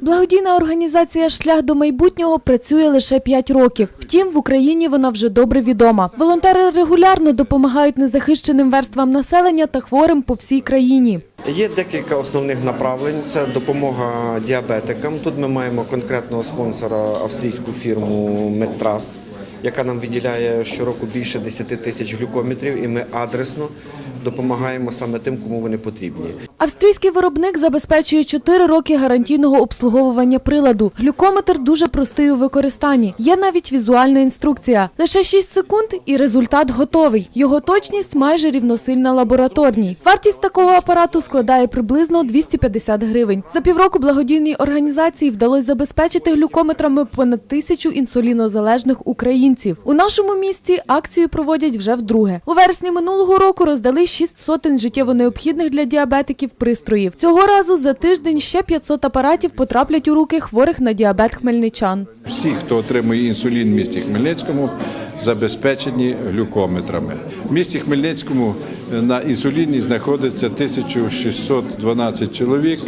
Благодійна організація Шлях до майбутнього працює лише 5 років. Втім, в Україні вона вже добре відома. Волонтери регулярно допомагають незахищеним верствам населення та хворим по всій країні. Є декілька основних направлень. Це допомога діабетикам. Тут ми маємо конкретного спонсора австрійську фірму Медтраст, яка нам виділяє щороку більше 10 тисяч глюкометрів, і ми адресно допомагаємо саме тим, кому вони потрібні. Австрійський виробник забезпечує 4 роки гарантійного обслуговування приладу. Глюкометр дуже простий у використанні. Є навіть візуальна інструкція. Лише 6 секунд і результат готовий. Його точність майже рівносильна лабораторній. Вартість такого апарату складає приблизно 250 гривень. За півроку благодійній організації вдалося забезпечити глюкометрами понад тисячу інсулінозалежних українців. У нашому місті акцію проводять вже вдруге. У вересні минулого року роздали 6 сотень життєво необхідних для діабетиків пристроїв. Цього разу за тиждень ще 500 апаратів потраплять у руки хворих на діабет хмельничан. Всі, хто отримує інсулін в місті Хмельницькому, забезпечені глюкометрами. В місті Хмельницькому е, на інсуліні знаходиться 1612 чоловік.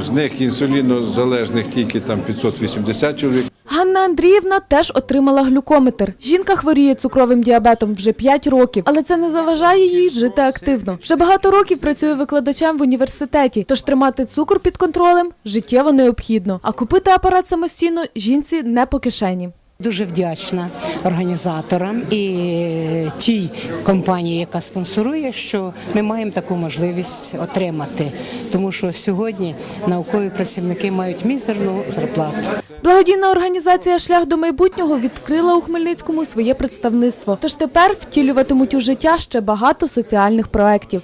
З них інсулінозалежних тільки там 580 чоловік. Ганна Андріївна теж отримала глюкометр. Жінка хворіє цукровим діабетом вже 5 років, але це не заважає їй жити активно. Вже багато років працює викладачем в університеті, тож тримати цукор під контролем життєво необхідно. А купити апарат самостійно жінці не по кишені. Дуже вдячна організаторам і тій компанії, яка спонсорує, що ми маємо таку можливість отримати, тому що сьогодні наукові працівники мають мізерну зарплату. Благодійна організація Шлях до майбутнього відкрила у Хмельницькому своє представництво. Тож тепер втілюватимуть у життя ще багато соціальних проєктів.